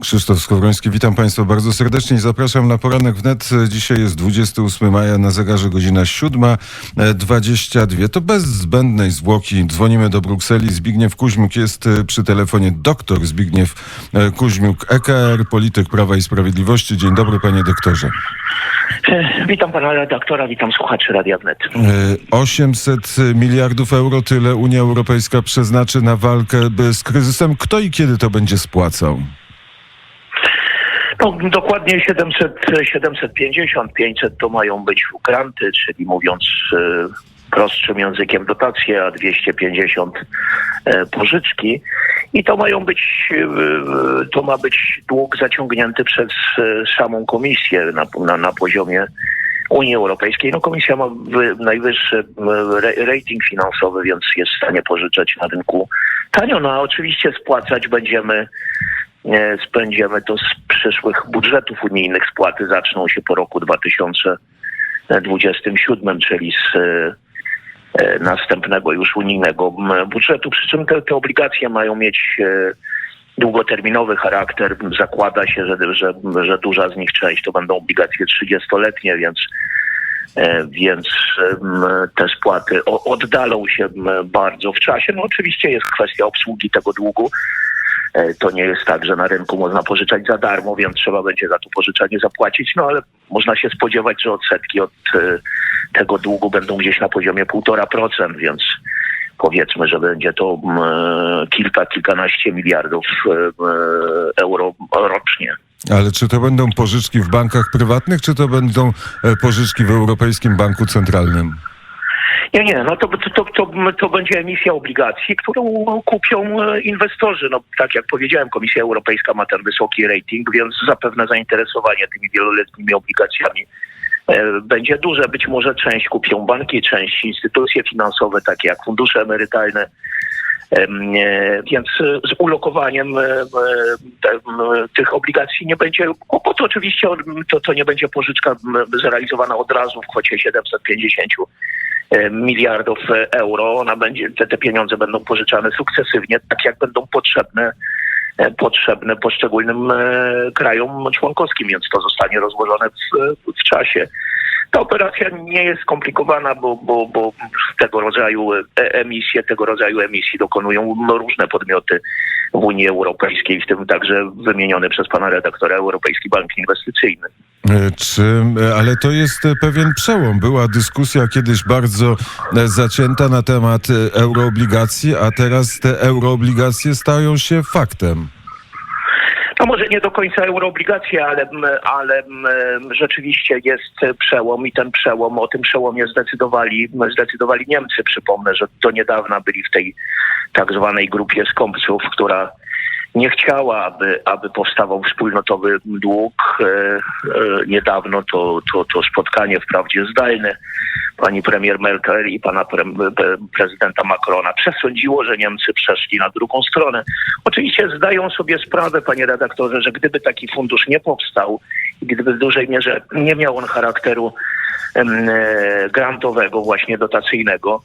Krzysztof Skowroński, witam Państwa bardzo serdecznie i zapraszam na poranek wnet. Dzisiaj jest 28 maja, na zegarze godzina 7.22. To bez zbędnej zwłoki dzwonimy do Brukseli. Zbigniew Kuźmiuk jest e, przy telefonie. Doktor Zbigniew e, Kuźmiuk, EKR, polityk Prawa i Sprawiedliwości. Dzień dobry, panie doktorze. E, Witam pana redaktora, witam słuchaczy Radia Wnet. E, 800 miliardów euro tyle Unia Europejska przeznaczy na walkę z kryzysem. Kto i kiedy to będzie spłacał? No, dokładnie 700, 750, 500 to mają być granty, czyli mówiąc e, prostszym językiem dotacje, a 250 e, pożyczki. I to mają być, e, to ma być dług zaciągnięty przez samą komisję na, na, na poziomie Unii Europejskiej. No komisja ma wy, najwyższy rating finansowy, więc jest w stanie pożyczać na rynku tanio. No a oczywiście spłacać będziemy spędziemy to z przyszłych budżetów unijnych. Spłaty zaczną się po roku 2027, czyli z e, e, następnego już unijnego budżetu. Przy czym te, te obligacje mają mieć e, długoterminowy charakter. Zakłada się, że, że, że duża z nich część to będą obligacje 30-letnie, więc E, więc te spłaty oddalą się bardzo w czasie. No oczywiście jest kwestia obsługi tego długu. E, To nie jest tak, że na rynku można pożyczać za darmo, więc trzeba będzie za to pożyczanie zapłacić, no ale można się spodziewać, że odsetki od e, tego długu będą gdzieś na poziomie 1,5%, więc powiedzmy, że będzie to em, kilka, kilkanaście miliardów euro rocznie. Ale czy to będą pożyczki w bankach prywatnych, czy to będą e, pożyczki w Europejskim Banku Centralnym? Nie, nie, no to, to, to, to będzie emisja obligacji, którą kupią e, inwestorzy. No tak jak powiedziałem, Komisja Europejska ma ten wysoki rating, więc zapewne zainteresowanie tymi wieloletnimi obligacjami e, będzie duże. Być może część kupią banki, część instytucje finansowe, takie jak fundusze emerytalne. Em, e, Więc z ulokowaniem tych obligacji nie będzie kłopotu. Oczywiście to, to nie będzie pożyczka zrealizowana od razu w kwocie 750 e, miliardów e, euro. Ona będzie, te, te pieniądze będą pożyczane sukcesywnie, tak jak będą potrzebne e, potrzebne poszczególnym e, krajom członkowskim, więc to zostanie rozłożone w, w czasie. Ta operacja nie jest skomplikowana, bo, bo, bo tego rodzaju e, emisje, tego rodzaju emisji dokonują różne podmioty w Unii Europejskiej, w tym także wymieniony przez pana redaktora Europejski Bank Inwestycyjny. E, Czy, e, ale to jest pewien przełom. Była dyskusja kiedyś bardzo zacięta na temat euroobligacji, a teraz te euroobligacje stają się faktem. No może nie do końca euroobligacje, ale, m, ale m, rzeczywiście jest przełom i ten przełom, o tym przełomie zdecydowali, zdecydowali Niemcy. Przypomnę, że do niedawna byli w tej tak zwanej grupie skąpców, która nie chciała, aby, aby powstawał wspólnotowy dług. E, e, niedawno to, to, to spotkanie wprawdzie zdalne pani premier Merkel i pana pre, pre, prezydenta Macrona przesądziło, że Niemcy przeszli na drugą stronę. Oczywiście zdają sobie sprawę, panie redaktorze, że gdyby taki fundusz nie powstał i gdyby w dużej mierze nie miał on charakteru e, grantowego, właśnie dotacyjnego,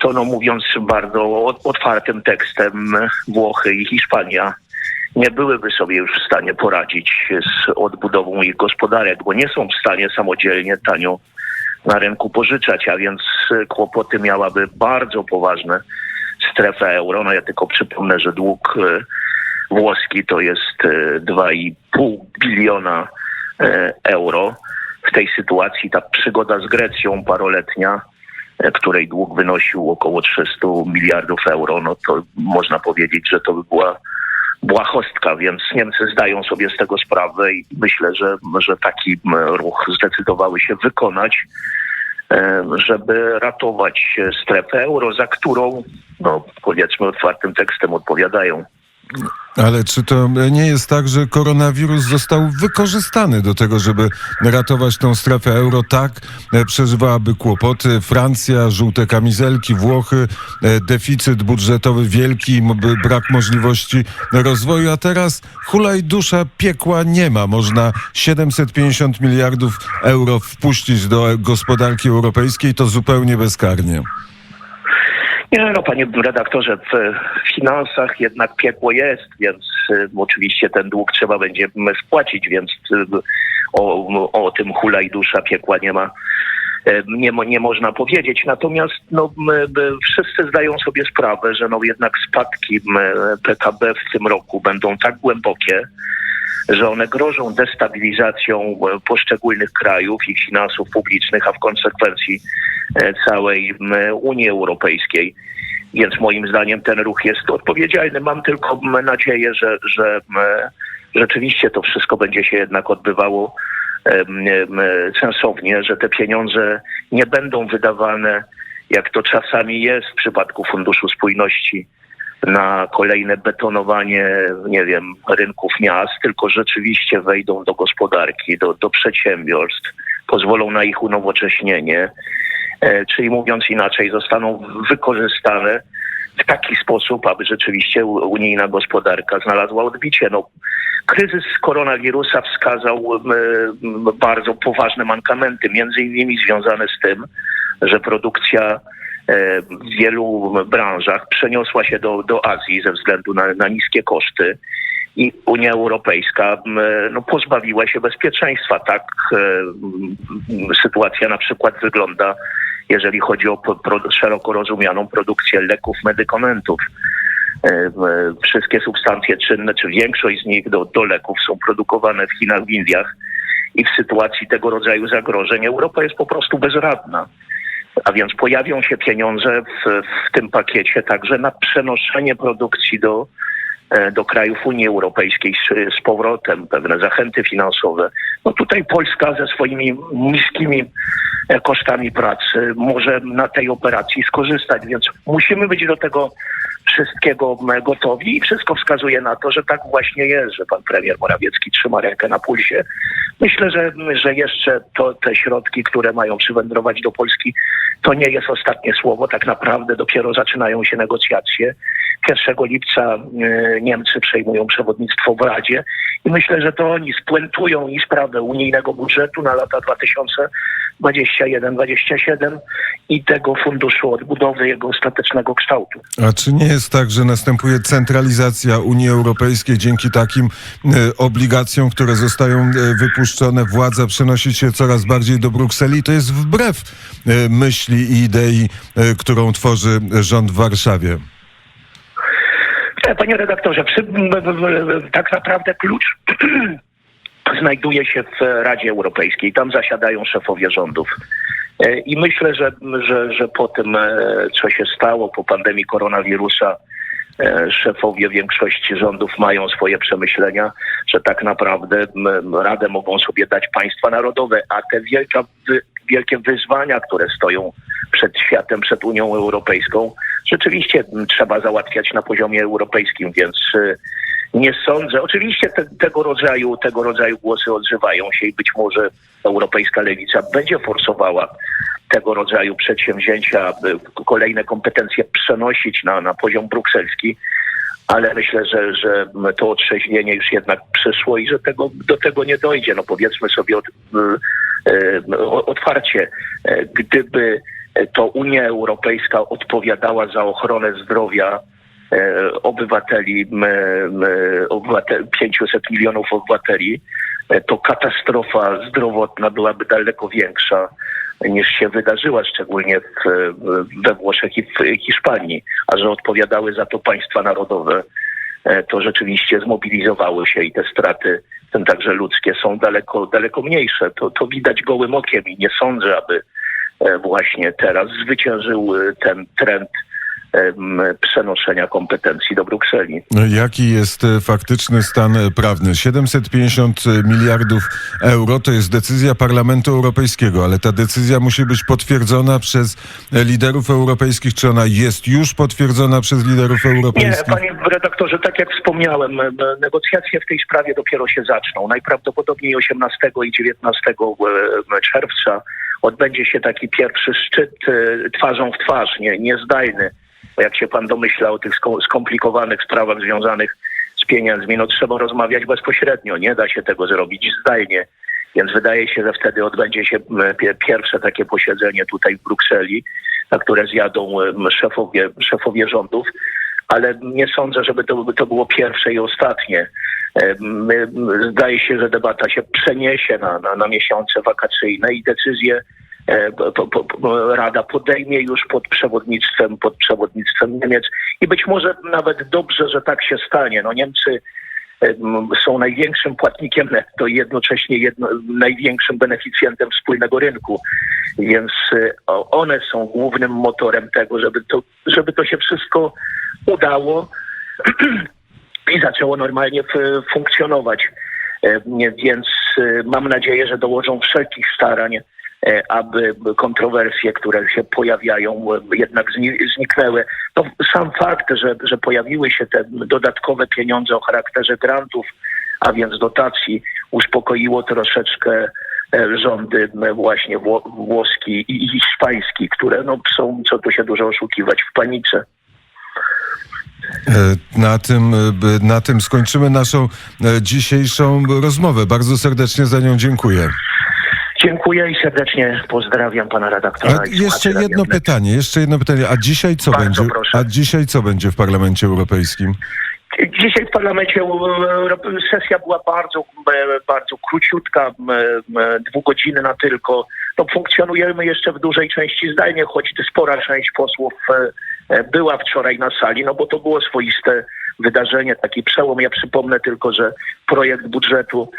to no mówiąc bardzo ot- otwartym tekstem, Włochy i Hiszpania nie byłyby sobie już w stanie poradzić z odbudową ich gospodarek, bo nie są w stanie samodzielnie tanio na rynku pożyczać, a więc e, kłopoty miałaby bardzo poważne strefa euro. No ja tylko przypomnę, że dług e, włoski to jest e, 2,5 biliona e, euro. W tej sytuacji ta przygoda z Grecją paroletnia, e, której dług wynosił około 300 miliardów euro, no to można powiedzieć, że to by była błahostka, więc Niemcy zdają sobie z tego sprawę i myślę, że, że taki ruch zdecydowały się wykonać, e, żeby ratować e, strefę euro, za którą, no powiedzmy otwartym tekstem odpowiadają. Ale czy to nie jest tak, że koronawirus został wykorzystany do tego, żeby ratować tą strefę euro? Tak, e, przeżywałaby kłopoty. Francja, żółte kamizelki, Włochy, e, deficyt budżetowy wielki, brak możliwości rozwoju, a teraz hulaj dusza piekła nie ma. Można 750 miliardów euro wpuścić do gospodarki europejskiej, to zupełnie bezkarnie. Nie, no panie redaktorze, w finansach jednak piekło jest, więc y, oczywiście ten dług trzeba będzie m, spłacić, więc y, o, o tym hula i dusza piekła nie ma. y, Nie, nie można powiedzieć. Natomiast no, m, b- wszyscy zdają sobie sprawę, że no, jednak spadki PKB w tym roku będą tak głębokie, że one grożą destabilizacją e, poszczególnych krajów, ich finansów publicznych, a w konsekwencji e, całej Unii Europejskiej. Więc moim zdaniem ten ruch jest odpowiedzialny. Mam tylko nadzieję, że, że rzeczywiście to wszystko będzie się jednak odbywało sensownie, że te pieniądze nie będą wydawane, jak to czasami jest w przypadku Funduszu Spójności, na kolejne betonowanie, nie wiem, rynków miast, tylko rzeczywiście wejdą do gospodarki, do, do przedsiębiorstw, pozwolą na ich unowocześnienie, e, czyli mówiąc inaczej, zostaną wykorzystane w taki sposób, aby rzeczywiście unijna gospodarka znalazła odbicie. No, kryzys koronawirusa wskazał m, bardzo poważne mankamenty, między innymi związane z tym, że produkcja e, w wielu branżach przeniosła się do, do Azji ze względu na, na niskie koszty i Unia Europejska m, no, pozbawiła się bezpieczeństwa. Tak e, m, sytuacja na przykład wygląda, jeżeli chodzi o szeroko rozumianą produkcję leków, medykamentów. E, Wszystkie substancje czynne, czy większość z nich do, do leków są produkowane w Chinach, w Indiach i w sytuacji tego rodzaju zagrożeń Europa jest po prostu bezradna. A więc pojawią się pieniądze w, w tym pakiecie także na przenoszenie produkcji do, e, do krajów Unii Europejskiej z, z powrotem, pewne zachęty finansowe. No tutaj Polska ze swoimi niskimi e, kosztami pracy może na tej operacji skorzystać, więc musimy być do tego wszystkiego gotowi i wszystko wskazuje na to, że tak właśnie jest, że pan premier Morawiecki trzyma rękę na pulsie. Myślę, że, że jeszcze to, te środki, które mają przywędrować do Polski, to nie jest ostatnie słowo. Tak naprawdę dopiero zaczynają się negocjacje. 1 lipca e, Niemcy przejmują przewodnictwo w Radzie i myślę, że to oni spuentują i sprawę unijnego budżetu na lata 2021-2027 i tego funduszu odbudowy jego ostatecznego kształtu. A czy nie jest tak, że następuje centralizacja Unii Europejskiej dzięki takim e, obligacjom, które zostają e, wypuszczone? Władza przenosi się coraz bardziej do Brukseli. To jest wbrew myśli i idei, którą tworzy rząd w Warszawie. Panie redaktorze, przy, tak naprawdę klucz znajduje się w Radzie Europejskiej. Tam zasiadają szefowie rządów. E, I myślę, że, że, że po tym, e, co się stało, po pandemii koronawirusa, e, szefowie większości rządów mają swoje przemyślenia, że tak naprawdę radę mogą sobie dać państwa narodowe, a te wielka, wielkie wyzwania, które stoją przed światem, przed Unią Europejską, rzeczywiście trzeba załatwiać na poziomie europejskim, więc e, nie sądzę. Oczywiście te, tego rodzaju tego rodzaju głosy odzywają się i być może europejska lewica będzie forsowała tego rodzaju przedsięwzięcia, kolejne kompetencje przenosić na, na poziom brukselski, ale myślę, że, że to otrzeźwienie już jednak przyszło i że tego, do tego nie dojdzie. No powiedzmy sobie od, e, o- otwarcie, e, gdyby to Unia Europejska odpowiadała za ochronę zdrowia e, obywateli, m, m, obywatel, 500 milionów obywateli, e, to katastrofa zdrowotna byłaby daleko większa niż się wydarzyła, szczególnie w, we Włoszech i w Hiszpanii, a że odpowiadały za to państwa narodowe, e, to rzeczywiście zmobilizowały się i te straty, tym także ludzkie, są daleko, daleko mniejsze. To, to widać gołym okiem i nie sądzę, aby e, właśnie teraz zwyciężył e, ten trend przenoszenia kompetencji do Brukseli. Jaki jest e, faktyczny stan e, prawny? 750 miliardów euro to jest decyzja Parlamentu Europejskiego, ale ta decyzja musi być potwierdzona przez e, liderów europejskich. Czy ona jest już potwierdzona przez liderów Nie, europejskich? panie redaktorze, tak jak wspomniałem, e, negocjacje w tej sprawie dopiero się zaczną. Najprawdopodobniej 18 i 19 e, czerwca odbędzie się taki pierwszy szczyt e, twarzą w twarz, nie, niezdalny. Bo jak się pan domyśla o tych sko- skomplikowanych sprawach związanych z pieniędzmi, no trzeba rozmawiać bezpośrednio. Nie da się tego zrobić zdalnie. Więc wydaje się, że wtedy odbędzie się pierwsze takie posiedzenie tutaj w Brukseli, na które zjadą szefowie, szefowie rządów, ale nie sądzę, żeby to, to było pierwsze i ostatnie. Zdaje się, że debata się przeniesie na, na, na miesiące wakacyjne i decyzje e, Rada podejmie już pod przewodnictwem, pod przewodnictwem Niemiec i być może nawet dobrze, że tak się stanie. No Niemcy em, są największym płatnikiem netto i jednocześnie jedno, największym beneficjentem wspólnego rynku. Więc e, one są głównym motorem tego, żeby to, żeby to się wszystko udało i zaczęło normalnie funkcjonować. E, Więc e, mam nadzieję, że dołożą wszelkich starań, e, aby kontrowersje, które się pojawiają, jednak zni- zniknęły. No, sam fakt, że, że pojawiły się te dodatkowe pieniądze o charakterze grantów, a więc dotacji, uspokoiło troszeczkę rządy właśnie wło- włoski i hiszpański, które no, są, co tu się dużo oszukiwać, w panice. E, Na tym, e, na tym skończymy naszą e, dzisiejszą rozmowę. Bardzo serdecznie za nią dziękuję. Dziękuję i serdecznie pozdrawiam pana redaktora. A jeszcze jedno pytanie, jeszcze jedno pytanie. A dzisiaj co Bardzo będzie? proszę. A dzisiaj co będzie w Parlamencie Europejskim? Dzisiaj w parlamencie e, sesja była bardzo, e, bardzo króciutka, dwugodzinna tylko. No, funkcjonujemy jeszcze w dużej części zdalnie, choć spora część posłów e, e, była wczoraj na sali, no bo to było swoiste wydarzenie, taki przełom. Ja przypomnę tylko, że projekt budżetu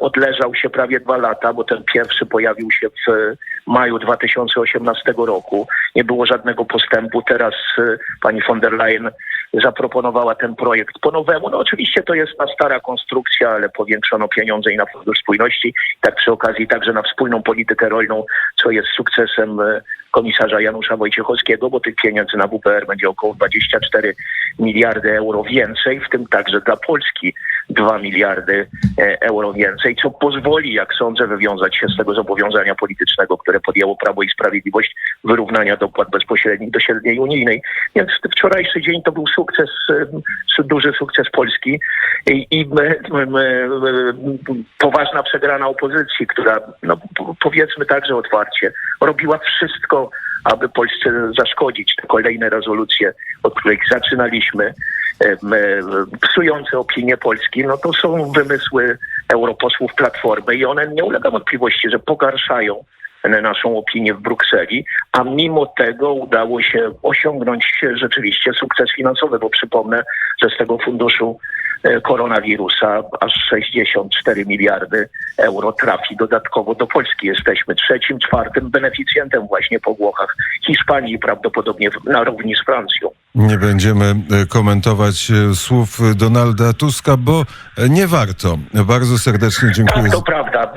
odleżał się prawie dwa lata, bo ten pierwszy pojawił się w e, maju 2018 roku. Nie było żadnego postępu. Teraz e, pani von der Leyen zaproponowała ten projekt po nowemu. No oczywiście to jest na stara konstrukcja, ale powiększono pieniądze i na Fundusz Spójności, tak przy okazji także na wspólną politykę rolną, co jest sukcesem e, komisarza Janusza Wojciechowskiego, bo tych pieniędzy na WPR będzie około 24 miliardy euro więcej, w tym także dla Polski 2 miliardy e, euro więcej, co pozwoli, jak sądzę, wywiązać się z tego zobowiązania politycznego, które podjęło Prawo i Sprawiedliwość wyrównania dopłat bezpośrednich do średniej unijnej. Więc wczorajszy dzień to był sukces, e, duży sukces Polski i, i m, m, m, poważna przegrana opozycji, która, no, po- powiedzmy także otwarcie, robiła wszystko, aby Polsce zaszkodzić. Kolejne rezolucje, od których zaczynaliśmy, psujące opinię Polski, no to są wymysły europosłów Platformy i one nie ulega wątpliwości, że pogarszają naszą opinię w Brukseli, a mimo tego udało się osiągnąć rzeczywiście sukces finansowy, bo przypomnę, że z tego funduszu e, koronawirusa aż 64 miliardy euro trafi dodatkowo do Polski. Jesteśmy trzecim, czwartym beneficjentem właśnie po Włochach, Hiszpanii prawdopodobnie na równi z Francją. Nie będziemy e, komentować e, słów Donalda Tuska, bo e, nie warto. Bardzo serdecznie dziękuję. Tak, to prawda.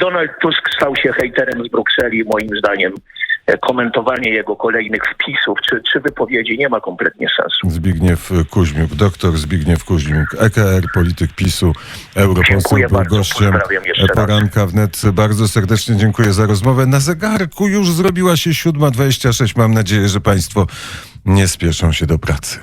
Donald Tusk stał się hejterem z Brukseli. Moim zdaniem e, komentowanie jego kolejnych wpisów czy, czy wypowiedzi nie ma kompletnie sensu. Zbigniew Kuźmiuk, doktor Zbigniew Kuźmiuk, EKR, polityk PiSu, europoseł, był gościem poranka wnet. Bardzo serdecznie dziękuję za rozmowę. Na zegarku już zrobiła się 7.26. Mam nadzieję, że Państwo nie spieszą się do pracy.